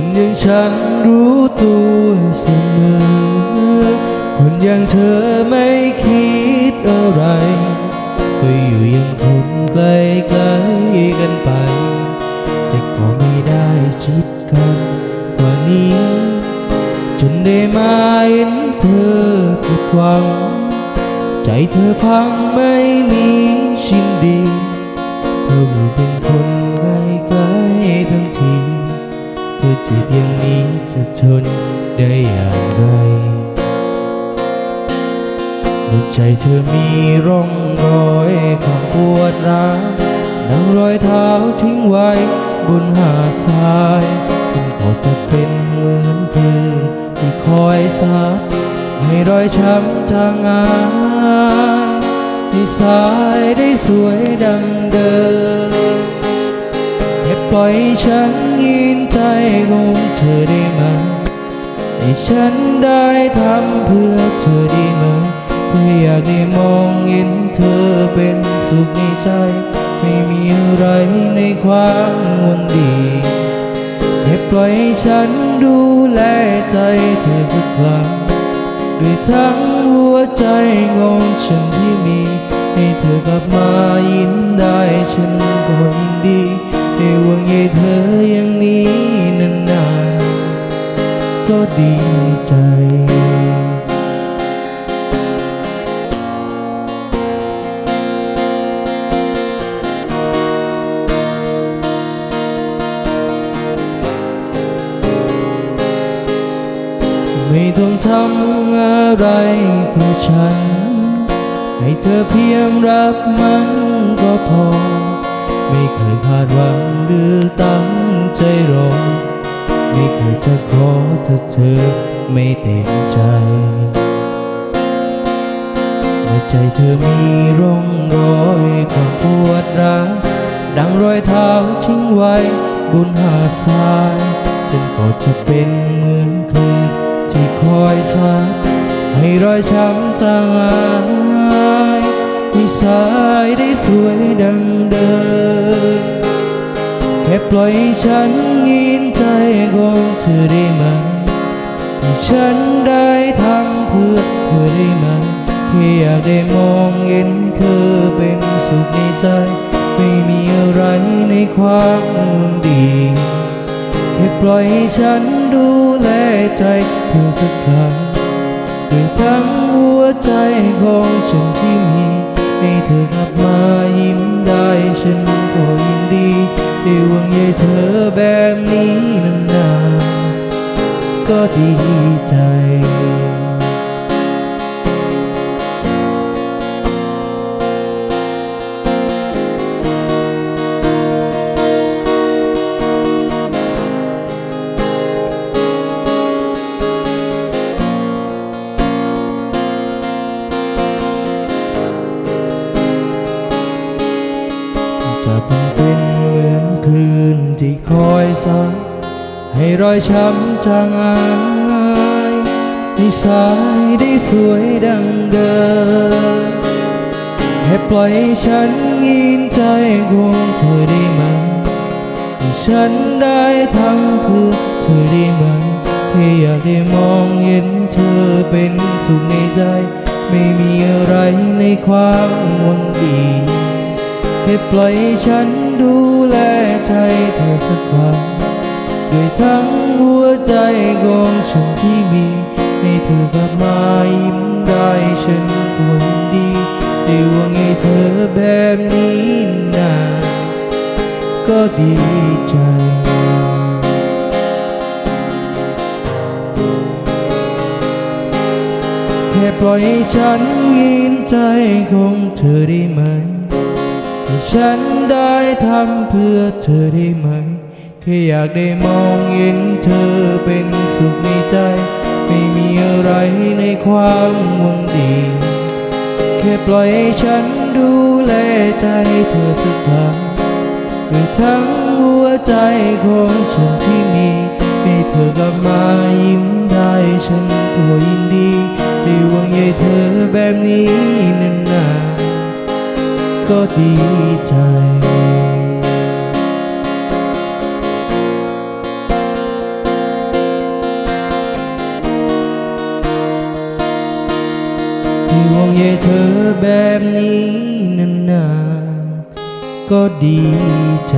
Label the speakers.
Speaker 1: คนอย่างฉันรู้ตัวเสมอ คนอย่างเธอไม่คิดอะไร ก็อยู่อยังคนไกลไกลกันไป แต่ก็ไม่ได้ชิดกันกว่านี้ จนได้มาเห็นเธอผิดหวัง ใจเธอพังไม่มีชิ้นดี เธออยู่เป็นคนไกลไกลทั้งที เธอจ็บอย่างนี้จะทนได้อย่างไรในใจเธอมีร่องรอยความปวดร้าวดังรอยเท้าทิ้งไว้บนหาดทรายซึ่งก็จะเป็นเหมือนคลื่นที่คอยซัดให้รอยช้ำจางหายให้สายได้สวยดังเดิม ปล่อยฉันยินใจของเธอได้ไหมให้ฉันได้ทำเพื่อเธอได้ไหมเพื่ออยากได้มองเห็นเธอเป็นสุขในใจ ไม่มีอะไรในความวังดีแค่ปล่อยฉันดูแลใจเธอสักครั้งด้วยทั้งหัวใจของฉันที่มี ให้เธอกลับมายิ้มได้ฉันก็ยินดี ได้หวังใยเธออย่างนี้นานๆก็ดีใจ ไม่ต้องทำอะไรเพื่อฉัน ให้เธอเพียงรับมันก็พอ ไม่เคยคาดหวังหรือตั้งใจรอ ไม่เคยจะขอถ้าเธอไม่เต็มใจในใจเธอมีร่องรอยความปวดร้าวดังรอยเท้าทิ้งไว้บนหาดทรายฉันก็จะเป็นเหมือนคลื่นที่คอยซัดให้รอยช้ำจางหาย สายได้สวยดังเดิมแค่ปล่อยฉันยินใจของเธอได้ไหมให้ฉันได้ทำเพื่อเธอได้ไหมแค่อยากได้มองเห็นเธอเป็นสุขในใจ ไม่มีอะไรในความหวังดีแค่ปล่อยฉันดูแลใจเธอสักครั้งด้วยทั้งหัวใจของฉันที่มี ให้เธอกลับมายิ้มได้ฉันก็ยินดีได้หวังใยเธอแบบนี้นานๆก็ดีใจ ที่คอยซัดให้รอยช้ำจางหายให้สายได้สวยดังเดิมแค่ปล่อยฉันยินใจของเธอได้ไหมให้ฉันได้ทำเพื่อเธอได้ไหมแค่อยากได้มองเห็นเธอเป็นสุขในใจ ไม่มีอะไรในความหวังดีแค่ปล่อยฉัน ดูแลใจเธอสักครั้งด้วยทั้งหัวใจของฉันที่มี ให้เธอกลับมายิ้มได้ฉันก็ยินดีได้หวังให้เธอแบบนี้นาก็ดีใจแค่ปล่อยให้ฉันยินใจของเธอได้ไหม ให้ฉันได้ทำเพื่อเธอได้ไหม แค่อยากได้มองเห็นเธอเป็นสุขในใจ ไม่มีอะไรในความหวังดี แค่ปล่อยให้ฉันดูแลใจเธอสักครั้งด้วยทั้งหัวใจของฉันที่มีให้เธอกลับมายิ้มได้ฉันก็ยินดีได้หวังใยเธอแบบนี้ ก็ดีใจ ห่วงใยเธอแบบนี้นานๆก็ดีใจ